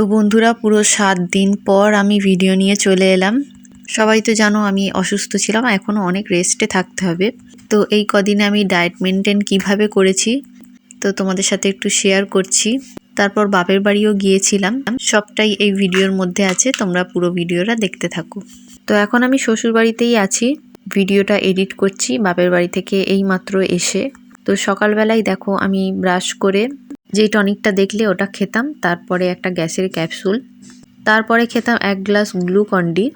তো বন্ধুরা, পুরো সাত দিন পর আমি ভিডিও নিয়ে চলে এলাম। সবাই তো জানো আমি অসুস্থ ছিলাম এখনও অনেক রেস্টে থাকতে হবে। তো এই কদিনে আমি ডায়েট মেনটেন কীভাবে করেছি, তো তোমাদের সাথে একটু শেয়ার করছি। তারপর বাপের বাড়িও গিয়েছিলাম, সবটাই এই ভিডিওর মধ্যে আছে, তোমরা পুরো ভিডিওটা দেখতে থাকো। তো এখন আমি শ্বশুর বাড়িতেই আছি ভিডিওটা এডিট করছি বাপের বাড়ি থেকে এই মাত্র এসে। তো সকালবেলায় দেখো আমি ব্রাশ করে যেই টনিকটা দেখলে ওটা খেতাম, তারপরে একটা গ্যাসের ক্যাপসুল, তারপরে খেতাম এক গ্লাস গ্লুকন্ডি,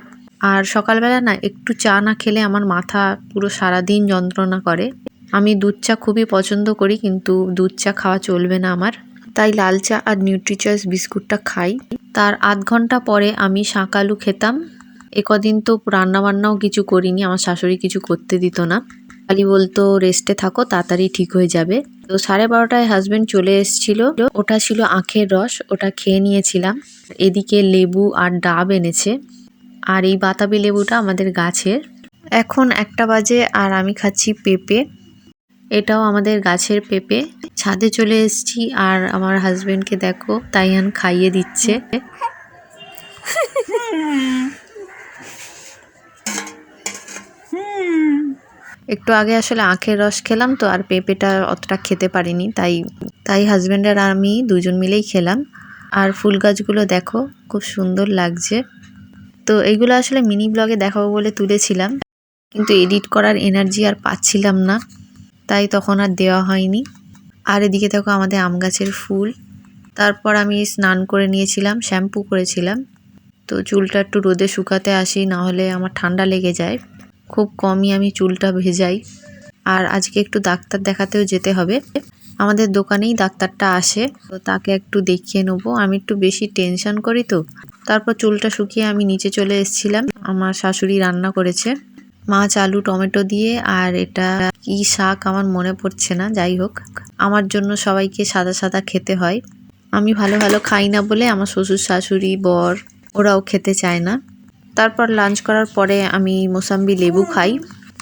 আর সকালবেলা না একটু চা না খেলে আমার মাথা পুরো সারাদিন যন্ত্রণা করে। আমি দুধ চা খুবই পছন্দ করি, কিন্তু দুধ চা খাওয়া চলবে না আমার। তাই লাল চা আর নিউট্রিচয়েস বিস্কুটটা খাই। তার আধ ঘণ্টা পরে আমি শাঁকালু খেতাম। একদিন তো রান্নাবান্নাও কিছু করিনি, আমার শাশুড়ি কিছু করতে দিত না। খালি বলতো, রেস্টে থাকো, তাড়াতাড়ি ঠিক হয়ে যাবে। তো সাড়ে বারোটায় হাজবেন্ড চলে এসেছিল। ওটা ছিল আখের রস, ওটা খেয়ে নিয়েছিলাম। এদিকে লেবু আর ডাব এনেছে। আর এই বাতাবি লেবুটা আমাদের গাছের। এখন একটা বাজে আর আমি খাচ্ছি পেঁপে। এটাও আমাদের গাছের পেঁপে। ছাদে চলে এসেছি আর আমার হাজবেন্ডকে দেখো, তাইয়ান খাইয়ে দিচ্ছে। একটু আগে আসলে আখের রস খেলাম তো আর পেঁপেটা অতটা খেতে পারিনি, তাই তাই হাজব্যান্ড আর আমি দুজন মিলেই খেলাম। আর ফুল গাছগুলো দেখো, খুব সুন্দর লাগছে। তো এইগুলো আসলে মিনি ব্লগে দেখাবো বলে তুলেছিলাম, কিন্তু এডিট করার এনার্জি আর পাচ্ছিলাম না, তাই তখন আর দেওয়া হয়নি। আর এদিকে দেখো আমাদের আম গাছের ফুল। তারপর আমি স্নান করে নিয়েছিলাম, শ্যাম্পু করেছিলাম। তো চুলটা একটু রোদে শুকাতে আসি, না হলে আমার ঠান্ডা লেগে যায়। খুব কমই আমি চুলটা ভেজাই। আর আজকে একটু ডাক্তার দেখাতেও যেতে হবে। আমাদের দোকানেই ডাক্তারটা আসে, তো তাকে একটু দেখিয়ে নেব। আমি একটু বেশি টেনশন করি তো। তারপর চুলটা শুকিয়ে আমি নিচে চলে এসেছিলাম। আমার শাশুড়ি রান্না করেছে। মাছ, আলু, টমেটো দিয়ে, আর এটা কি শাক আমার মনে পড়ছে না, যাই হোক। আমার জন্য সবাইকে সাদা সাদা খেতে হয়। আমি ভালো ভালো খাই না বলে আমার শ্বশুর শাশুড়ি, বর, ওরাও খেতে চায় না। তারপর লাঞ্চ করার পরে আমি মোসাম্বি লেবু খাই।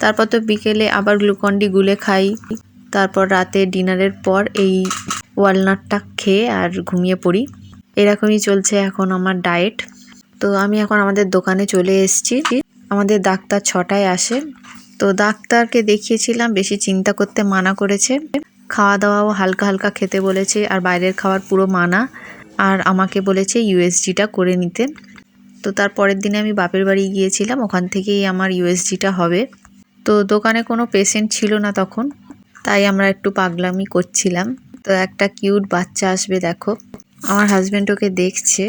তারপর তো বিকেলে আবার গ্লুকন্ডি গুলে খাই। তারপর রাতে ডিনারের পর এই ওয়ালনাটটা খেয়ে আর ঘুমিয়ে পড়ি। এরকমই চলছে এখন আমার ডায়েট তো আমি এখন আমাদের দোকানে চলে এসেছি। আমাদের ডাক্তার ছটায় আসে। তো ডাক্তারকে দেখিয়েছিলাম, বেশি চিন্তা করতে মানা করেছে। খাওয়া দাওয়াও হালকা হালকা খেতে বলেছে, আর বাইরের খাওয়ার পুরো মানা। আর আমাকে বলেছে ইউএসজিটা করে নিতে। তো তার পরের দিনে আমি বাপের বাড়ি গিয়েছিলাম, ওখান থেকেই আমার ইউএসজিটা হবে। তো দোকানে কোনো পেশেন্ট ছিল না তখন, তাই আমরা একটু পাগলামি করছিলাম। তো একটা কিউট বাচ্চা আসবে, দেখো। আমার হাজব্যান্ড ওকে দেখছে।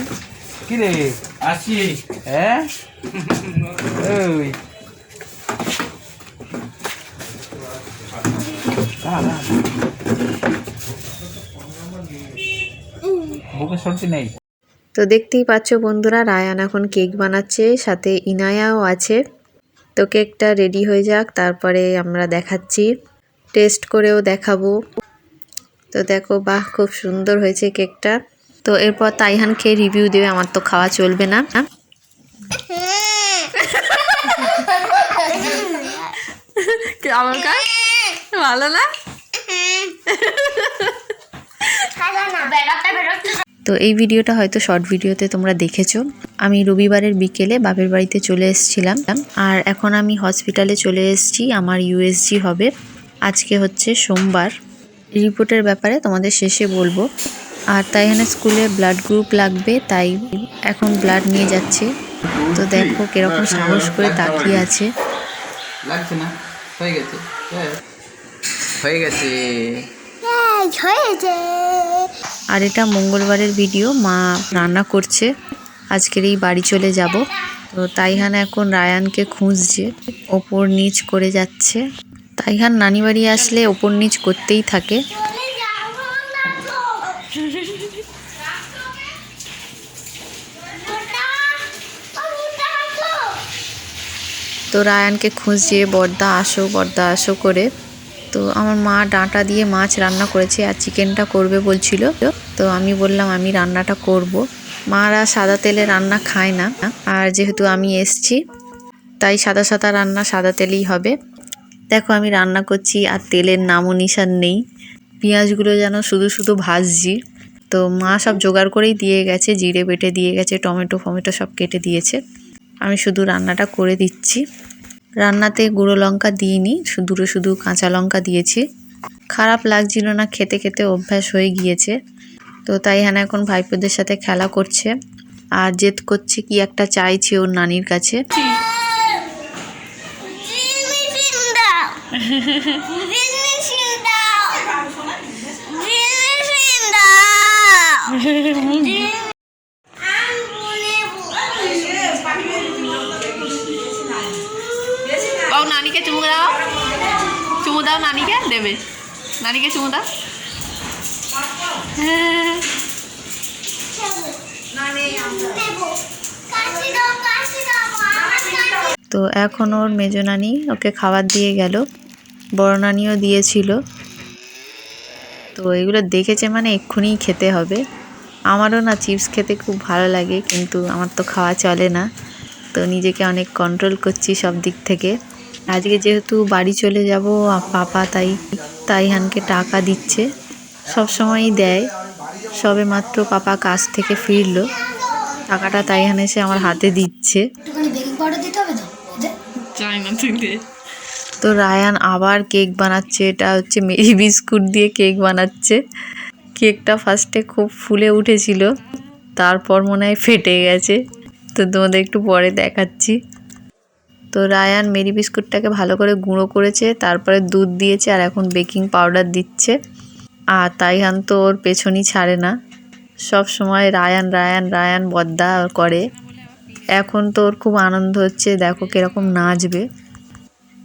হ্যাঁ? নেই। তো দেখতেই পাচ্ছ বন্ধুরা রায়ান এখন কেক বানাচ্ছে সাথে ইনায়াও আছে। তো কেকটা রেডি হয়ে যাক তারপরে আমরা দেখাচ্ছি। টেস্ট করেও দেখাবো। তো দেখো বাহ খুব সুন্দর হয়েছে কেকটা। তো এরপর তাইহান খেয়ে রিভিউ দেবে আমার তো খাওয়া চলবে না। আমার কাজ? ভালো না? তো এই ভিডিওটা হয়তো শর্ট ভিডিওতে তোমরা দেখেছ। আমি রবিবারের বিকেলে বাপের বাড়িতে চলে এসেছিলাম। আর এখন আমি হসপিটালে চলে এসেছি আমার ইউএসজি হবে। আজকে হচ্ছে সোমবার। রিপোর্টের ব্যাপারে তোমাদের শেষে বলব। আর তাই এখানে স্কুলে ব্লাড গ্রুপ লাগবে তাই এখন ব্লাড নিয়ে যাচ্ছে। তো দেখো কীরকম সাহস করে তাকিয়ে আছে। লাগছে না? হয়ে গেছে? হ্যাঁ। হয়ে গেছে। হয়েছে আর এটা মঙ্গলবারের ভিডিও, মা রান্না করছে। আজকের এই বাড়ি চলে যাব। তো তাইহান এখন রায়ানকে খুঁজছে, ওপর নিচ করে যাচ্ছে। তাইহান নানি বাড়ি আসলে ওপর নিচ করতেই থাকে। তো রায়ানকে খুঁজছে, বর্দা আসো বর্দা আসো করে। তো আমার মা ডাঁটা দিয়ে মাছ রান্না করেছে আর চিকেনটা করবে বলছিল। তো আমি বললাম, আমি রান্নাটা করব। মারা সাদা তেলে রান্না খায় না। আর যেহেতু আমি এসছি, তাই সাদা সাদা রান্না সাদা তেলেই হবে। দেখো, আমি রান্না করছি আর তেলের নামও নিশান নেই। পেঁয়াজগুলো যেন শুধু শুধু ভাজছি। তো মা সব জোগাড় করেই দিয়ে গেছে, জিরে বেটে দিয়ে গেছে, টমেটো ফমেটো সব কেটে দিয়েছে। আমি শুধু রান্নাটা করে দিচ্ছি। রান্নাতে গুঁড়ো লঙ্কা দিইনি শুধু শুধু কাঁচা লঙ্কা দিয়েছি। খারাপ লাগছিল না খেতে খেতে অভ্যাস হয়ে গিয়েছে। তো তাই হ্যাঁ এখন ভাইপোদের সাথে খেলা করছে। আর জেদ করছে কি একটা চাইছে ওর নানির কাছে। নানিকে চুমু দাও। চুমু দাও নানিকে, দেবে। নানিকে চুমু দাও। তো এখন ওর মেজো নানি ওকে খাবার দিয়ে গেল। বড় নানিও দিয়েছিল। তো এগুলো দেখেছে মানে এক্ষুনিই খেতে হবে। আমারও না চিপস খেতে খুব ভালো লাগে, কিন্তু আমার তো খাওয়া চলে না। তো নিজেকে অনেক কন্ট্রোল করছি সব দিক থেকে। আজকে যেহেতু বাড়ি চলে যাব পাপা তাই তাইহানকে টাকা দিচ্ছে। সব সময়ই দেয়। সবে মাত্র পাপা কাজ থেকে ফিরলো। টাকাটা তাইহান এসে আমার হাতে দিচ্ছে। তুই তো রায়ান আবার কেক বানাচ্ছে। এটা হচ্ছে মেরি বিস্কুট দিয়ে কেক বানাচ্ছে। কেকটা ফার্স্টে খুব ফুলে উঠেছিল। তারপর মনে হয় ফেটে গেছে। তো তোমাদের একটু পরে দেখাচ্ছি। তো রায়ান মেরি বিস্কুটটাকে ভালো করে গুঁড়ো করেছে, তারপরে দুধ দিয়েছে আর এখন বেকিং পাউডার দিচ্ছে। আর তাইহান তো ওর পেছনই ছাড়ে না। সব সময় রায়ান রায়ান রায়ান বদ্দা করে। এখন তো ওর খুব আনন্দ হচ্ছে, দেখো কীরকম নাচবে।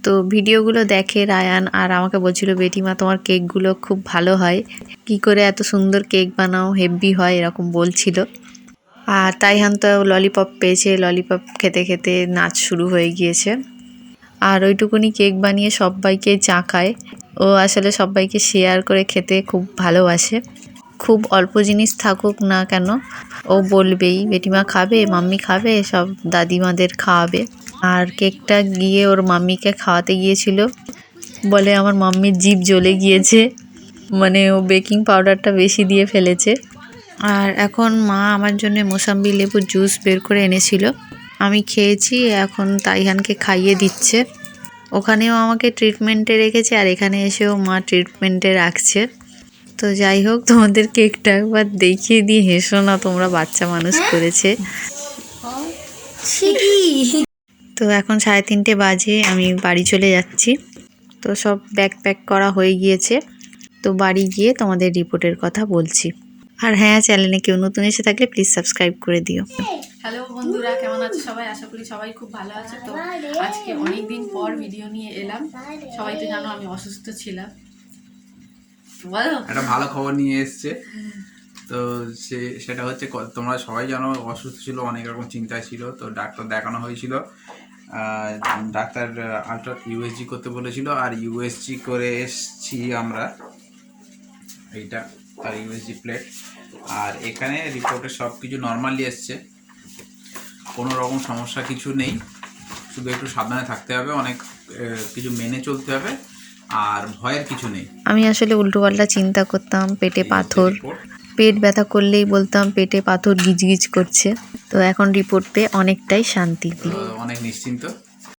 তো ভিডিওগুলো দেখে রায়ান আর আমাকে বলছিল, বেটিমা, তোমার কেকগুলো খুব ভালো হয়। কি করে এত সুন্দর কেক বানাও হেভি হয়, এরকম বলছিল। আর তাইহান তো ললিপপ পেয়েছে ললিপপ খেতে খেতে নাচ শুরু হয়ে গিয়েছে। আর ওইটুকুনি কেক বানিয়ে সবাইকে চাকায় ও আসলে সবাইকে শেয়ার করে খেতে খুব ভালোবাসে। খুব অল্প জিনিস থাকুক না কেন, ও বলবেই, বেটিমা খাবে, মাম্মি খাবে, সব দাদিমাদের খাওয়াবে। আর কেকটা গিয়ে ওর মাম্মিকে খাওয়াতে গিয়েছিল। বলে আমার মাম্মির জিভ জ্বলে গিয়েছে। মানে ও বেকিং পাউডারটা বেশি দিয়ে ফেলেছে। আর এখন মা আমার জন্য মোসাম্বি লেবুর জুস বের করে এনেছিল। আমি খেয়েছি এখন তাইহানকে খাইয়ে দিচ্ছে। ওখানেও আমাকে ট্রিটমেন্টে রেখেছে আর এখানে এসেও মা ট্রিটমেন্টে রাখছে। তো যাই হোক তোমাদের কেকটা একবার দেখিয়ে দিয়ে হেসো না তোমরা বাচ্চা মানুষ করেছে। তো এখন সাড়ে তিনটে বাজে আমি বাড়ি চলে যাচ্ছি। তো সব ব্যাগ প্যাক করা হয়ে গিয়েছে। তো বাড়ি গিয়ে তোমাদের রিপোর্টের কথা বলছি। আর হ্যাঁ চ্যানেলে কেউ নতুন এসে থাকলে প্লিজ সাবস্ক্রাইব করে দিও। হ্যালো বন্ধুরা কেমন আছে সবাই? আশা করি সবাই খুব ভালো আছে। তো আজকে অনেক দিন পর ভিডিও নিয়ে এলাম। সবাই তো জানো আমি অসুস্থ ছিলাম। বলো। একটা ভালো খবর নিয়ে এসছে। তো সে সেটা হচ্ছে ক- তোমরা সবাই জানো অসুস্থ ছিল অনেক রকম চিন্তায় ছিল। তো ডাক্তার দেখানো হয়েছিল। আর ডাক্তার আলট্রা ইউএসজি করতে বলেছিল। আর ইউএসজি করে এসছি আমরা। এইটা। তার ইউএসজি প্লেট। আর এখানে রিপোর্টে সব কিছু নর্মালি এসছে। কোনো রকম সমস্যা কিছু নেই। শুধু একটু সাবধানে থাকতে হবে অনেক কিছু মেনে চলতে হবে আর ভয়ের কিছু নেই। আমি আসলে উল্টোপাল্টা চিন্তা করতাম পেটে পাথর। পেট ব্যথা করলেই বলতাম পেটে পাথর গিজগিজ করছে। তো এখন রিপোর্টে অনেকটাই শান্তি। অনেক নিশ্চিন্ত।